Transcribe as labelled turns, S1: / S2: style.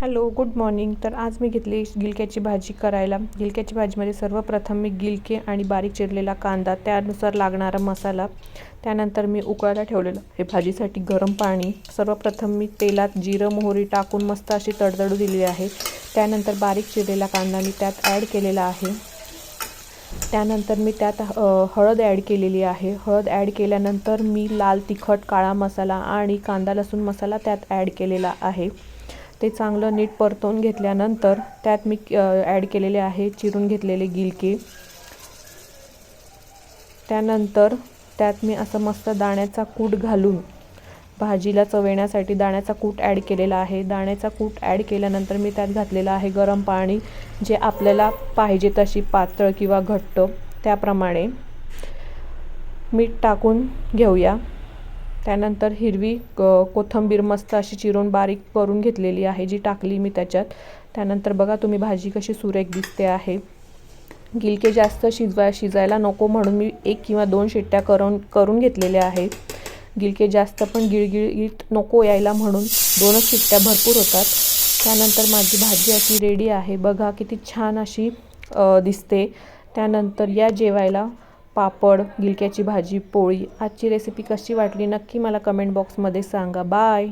S1: Hello good morning. तर आज मी घेतली गिलक्याची भाजी करायला. गिलक्याची भाजीमध्ये सर्वप्रथम मी गिलके आणि बारीक चिरलेला कांदा त्यानुसार लागणारा मसाला त्यानंतर मी उकळायला ठेवलेलं. हे भाजीसाठी गरम पाणी. सर्वप्रथम मी तेलात जिरं मोहरी टाकून मस्त अशी तडतडू दिली आहे. त्यानंतर बारीक चिरलेला कांदा मी त्यात ॲड केलेला आहे. त्यानंतर मी त्यात हळद ॲड केलेली आहे. हळद ॲड केल्यानंतर मी लाल तिखट काळा मसाला आणि कांदा लसूण मसाला त्यात ॲड केलेला आहे. ते चांगलं नीट परतवून घेतल्यानंतर त्यात मी ॲड केलेले आहे चिरून घेतलेले गिलके. त्यानंतर त्यात मी असं मस्त दाण्याचा कूट घालून भाजीला चवेण्यासाठी दाण्याचा कूट ॲड केलेला आहे. दाण्याचा कूट ॲड केल्यानंतर मी त्यात घातलेलं आहे गरम पाणी जे आपल्याला पाहिजे तशी पातळ किंवा घट्ट त्याप्रमाणे. मीठ टाकून घेऊया. त्यानंतर हिरवी क कोथिंबीर मस्त अशी चिरून बारीक करून घेतलेली आहे जी टाकली मी त्याच्यात. त्यानंतर बघा तुम्ही भाजी कशी सुरेख दिसते आहे. गिलके जास्त शिजवाय शिजायला नको म्हणून मी एक किंवा दोन शिट्ट्या करून करून घेतलेल्या आहेत. गिलके जास्त पण गिळगिळीत नको यायला म्हणून दोनच शिट्ट्या भरपूर होतात. त्यानंतर माझी भाजी अशी रेडी आहे. बघा किती छान अशी दिसते. त्यानंतर या जेवायला पापड गिलक्याची भाजी पोळी. आजची रेसिपी कशी वाटली? नक्की मला कमेंट बॉक्समध्ये सांगा. बाय